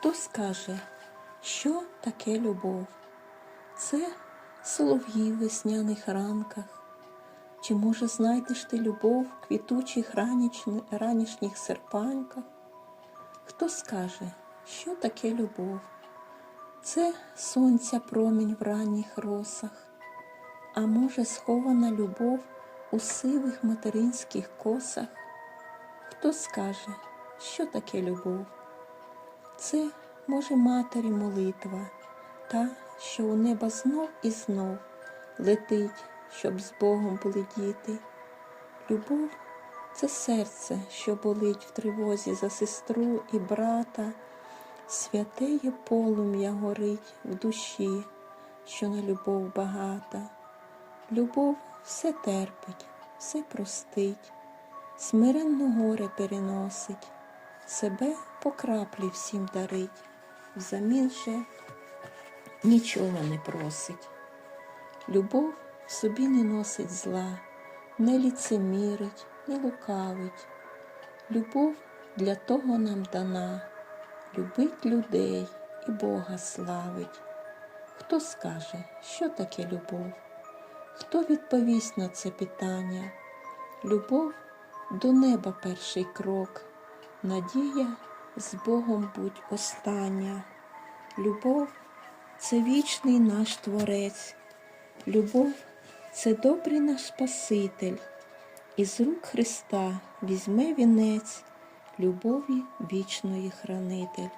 Хто скаже, що таке любов? Це солов'ї в весняних ранках. Чи може знайдеш ти любов в квітучих ранішніх серпанках? Хто скаже, що таке любов? Це сонця промінь в ранніх росах, а може схована любов у сивих материнських косах? Хто скаже, що таке любов? Це може матері молитва, та, що у неба знов і знов летить, щоб з Богом були діти. Любов це серце, що болить в тривозі за сестру і брата, святеє полум'я горить в душі, що на любов багата. Любов все терпить, все простить, смиренно горе переносить, себе по краплі всім дарить, взамін же нічого не просить. Любов собі не носить зла, не ліцемірить, не лукавить. Любов для того нам дана, любить людей і Бога славить. Хто скаже, що таке любов? Хто відповість на це питання? Любов до неба перший крок, надія з Богом будь остання. Любов це вічний наш Творець, любов це добрий наш Спаситель, і з рук Христа візьме вінець любові вічної хранитель.